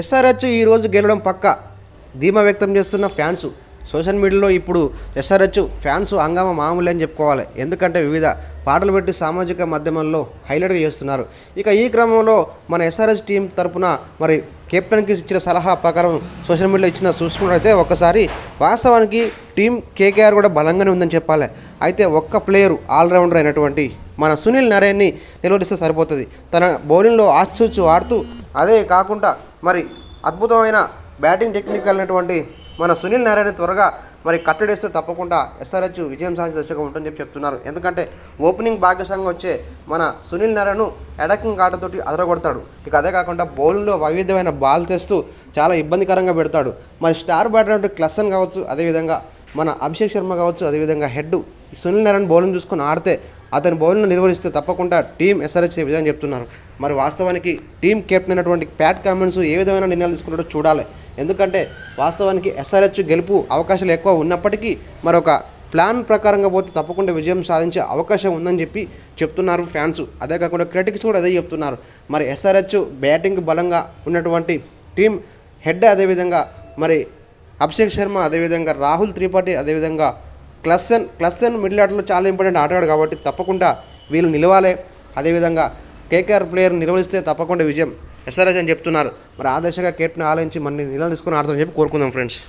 SRH ఈరోజు గెలవడం పక్క? ధీమా వ్యక్తం చేస్తున్న ఫ్యాన్స్ సోషల్ మీడియాలో ఇప్పుడు ఎస్ఆర్హెచ్ ఫ్యాన్స్ హంగామా మామూలు అని చెప్పుకోవాలి. ఎందుకంటే వివిధ పాటలు పెట్టి సామాజిక మాధ్యమాల్లో హైలైట్గా చేస్తున్నారు. ఇక ఈ క్రమంలో మన ఎస్ఆర్హెచ్ టీం తరపున మరి కెప్టెన్కి ఇచ్చిన సలహా ప్రకారం సోషల్ మీడియాలో ఇచ్చిన చూసుకున్నట్లయితే ఒక్కసారి వాస్తవానికి టీం కేకేఆర్ కూడా బలంగానే ఉందని చెప్పాలి. అయితే ఒక్క ప్లేయరు ఆల్రౌండర్ అయినటువంటి మన సునీల్ నరేన్ని నిలవడిస్తే సరిపోతుంది. తన బౌలింగ్లో ఆచూచు ఆడుతూ అదే కాకుండా మరి అద్భుతమైన బ్యాటింగ్ టెక్నిక్ కలిగినటువంటి మన సునీల్ నారాయణ త్వరగా మరి కట్టడేస్తే తప్పకుండా ఎస్ఆర్హెచ్ విజయం సాధించే దశగా ఉంటుందని చెప్పి చెప్తున్నారు. ఎందుకంటే ఓపెనింగ్ భాగ్యసంగా వచ్చే మన సునీల్ నారాయణ అటాకింగ్ ఆటతోటి అదరగొడతాడు. ఇక అదే కాకుండా బౌలింగ్లో వైవిధ్యమైన బాల్ తెస్తూ చాలా ఇబ్బందికరంగా పెడతాడు. మరి స్టార్ బ్యాటర్ క్లసన్ కావచ్చు అదేవిధంగా మన అభిషేక్ శర్మ కావచ్చు అదేవిధంగా హెడ్ సునీల్ నారాయణ బౌలింగ్ చూసుకొని ఆడితే అతని బౌలింగ్ను నిర్వహిస్తే తప్పకుండా టీం ఎస్ఆర్హెచ్ విజయం చెప్తున్నారు. మరి వాస్తవానికి టీం కెప్టెన్ అయినటువంటి ప్యాట్ కామెంట్స్ ఏ విధమైన నిర్ణయాలు తీసుకున్నాడో చూడాలి. ఎందుకంటే వాస్తవానికి ఎస్ఆర్హెచ్ గెలుపు అవకాశాలు ఎక్కువ ఉన్నప్పటికీ మరొక ప్లాన్ ప్రకారంగా పోతే తప్పకుండా విజయం సాధించే అవకాశం ఉందని చెప్పి చెప్తున్నారు ఫ్యాన్స్. అదే కాకుండా క్రిటిక్స్ కూడా అదే చెప్తున్నారు. మరి ఎస్ఆర్హెచ్ బ్యాటింగ్ బలంగా ఉన్నటువంటి టీం హెడ్ అదేవిధంగా మరి అభిషేక్ శర్మ అదేవిధంగా రాహుల్ త్రిపాఠి అదేవిధంగా క్లస్సన్ క్లస్సన్ మిడిల్ ఆర్డర్లో చాలా ఇంపార్టెంట్ ఆటగాడు కాబట్టి తప్పకుండా వీళ్ళు నిలవాలి. అదేవిధంగా కేకేఆర్ ప్లేయర్ నిర్వహిస్తే తప్పకుండా విజయం. ఎస్ఆర్ఎస్ అని చెప్తున్నారు. మరి ఆ దశగా కెప్టెన్ ఆలోచించి మన నిలదీసుకుని ఆడతారని చెప్పి కోరుకుందాం ఫ్రెండ్స్.